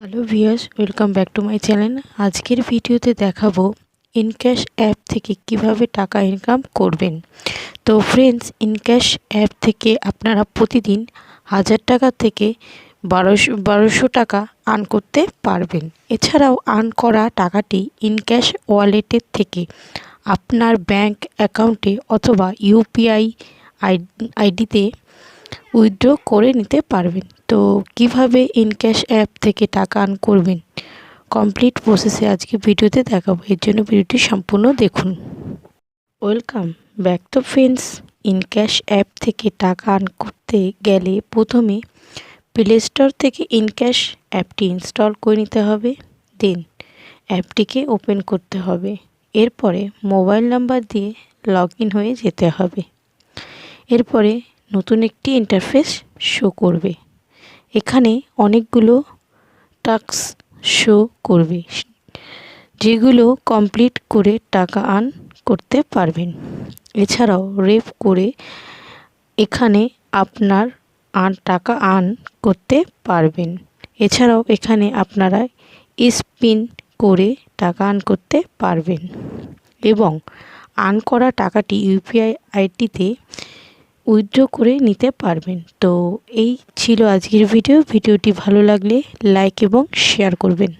Hello viewers welcome back to my channel আজকের ভিডিওতে দেখাবো ইনক্যাশ অ্যাপ থেকে কীভাবে টাকা ইনকাম করবেন। তো ফ্রেন্ডস ইনক্যাশ অ্যাপ থেকে আপনারা প্রতিদিন হাজার টাকা থেকে বারোশো বারোশো টাকা আর্ন করতে পারবেন। এছাড়াও আর্ন করা টাকাটি ইনক্যাশ ওয়ালেটের থেকে আপনার ব্যাংক অ্যাকাউন্টে অথবা ইউপিআই আইডিতে উইথড্র করে নিতে পারবেন। তো কীভাবে ইনক্যাশ অ্যাপ থেকে টাকা আর্ন করবেন? কমপ্লিট প্রসেসে আজকে ভিডিওতে দেখাবো। এর জন্য ভিডিওটি সম্পূর্ণ দেখুন। Welcome back to friends InCash app থেকে টাকা আর্ন করতে গেলে প্রথমে প্লে স্টোর থেকে ইনক্যাশ অ্যাপটি ইনস্টল করে নিতে হবে। দেন অ্যাপটিকে ওপেন করতে হবে। এরপরে মোবাইল নাম্বার দিয়ে লগ হয়ে যেতে হবে। এরপরে নতুন একটি ইন্টারফেস শো করবে। এখানে অনেকগুলো টাস্ক শো করবে, যেগুলো কমপ্লিট করে টাকা আর্ন করতে পারবেন। এছাড়াও রেপ করে এখানে আপনার আর্ন টাকা আর্ন করতে পারবেন। এছাড়াও এখানে আপনারা স্পিন করে টাকা আর্ন করতে পারবেন। এবং আর্ন করা টাকাটি ইউপিআই আইডিতে উইথড্র করে নিতে পারবেন। তো এই ছিল আজকের ভিডিও। ভিডিওটি ভালো লাগলে লাইক এবং শেয়ার করবেন।